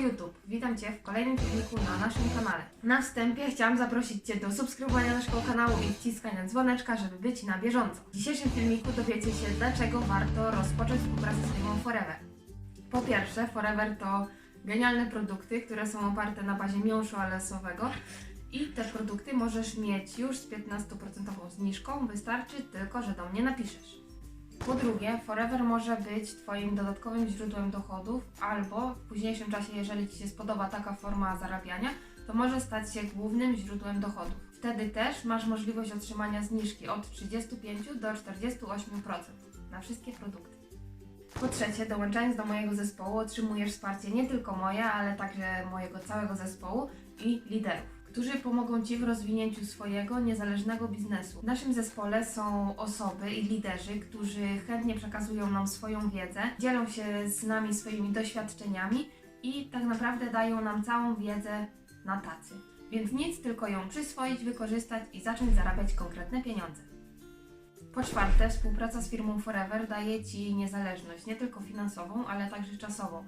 YouTube. Witam Cię w kolejnym filmiku na naszym kanale. Na wstępie chciałam zaprosić Cię do subskrybowania naszego kanału i wciskania dzwoneczka, żeby być na bieżąco. W dzisiejszym filmiku dowiecie się, dlaczego warto rozpocząć współpracę z firmą Forever. Po pierwsze, Forever to genialne produkty, które są oparte na bazie miąższu alesowego i te produkty możesz mieć już z 15% zniżką, wystarczy tylko, że do mnie napiszesz. Po drugie, Forever może być Twoim dodatkowym źródłem dochodów, albo w późniejszym czasie, jeżeli Ci się spodoba taka forma zarabiania, to może stać się głównym źródłem dochodów. Wtedy też masz możliwość otrzymania zniżki od 35 do 48% na wszystkie produkty. Po trzecie, dołączając do mojego zespołu otrzymujesz wsparcie nie tylko moje, ale także mojego całego zespołu i liderów którzy pomogą Ci w rozwinięciu swojego niezależnego biznesu. W naszym zespole są osoby i liderzy, którzy chętnie przekazują nam swoją wiedzę, dzielą się z nami swoimi doświadczeniami i tak naprawdę dają nam całą wiedzę na tacy. Więc nic, tylko ją przyswoić, wykorzystać i zacząć zarabiać konkretne pieniądze. Po czwarte, współpraca z firmą Forever daje Ci niezależność, nie tylko finansową, ale także czasową.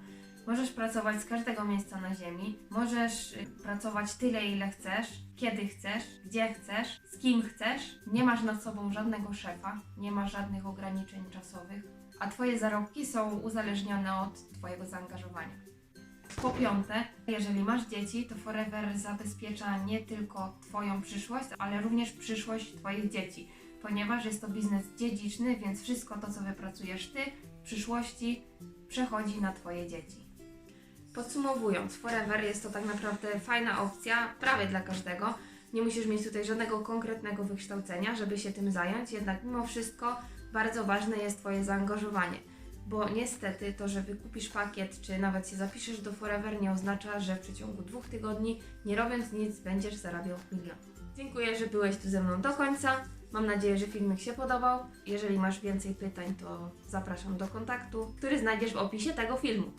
Możesz pracować z każdego miejsca na Ziemi, możesz y, pracować tyle, ile chcesz, kiedy chcesz, gdzie chcesz, z kim chcesz. Nie masz nad sobą żadnego szefa, nie masz żadnych ograniczeń czasowych, a Twoje zarobki są uzależnione od Twojego zaangażowania. Po piąte, jeżeli masz dzieci, to Forever zabezpiecza nie tylko Twoją przyszłość, ale również przyszłość Twoich dzieci, ponieważ jest to biznes dziedziczny, więc wszystko to, co wypracujesz Ty w przyszłości, przechodzi na Twoje dzieci. Podsumowując, Forever jest to tak naprawdę fajna opcja, prawie dla każdego. Nie musisz mieć tutaj żadnego konkretnego wykształcenia, żeby się tym zająć, jednak mimo wszystko bardzo ważne jest Twoje zaangażowanie. Bo niestety to, że wykupisz pakiet, czy nawet się zapiszesz do Forever, nie oznacza, że w przeciągu dwóch tygodni, nie robiąc nic, będziesz zarabiał milion. Dziękuję, że byłeś tu ze mną do końca. Mam nadzieję, że filmik się podobał. Jeżeli masz więcej pytań, to zapraszam do kontaktu, który znajdziesz w opisie tego filmu.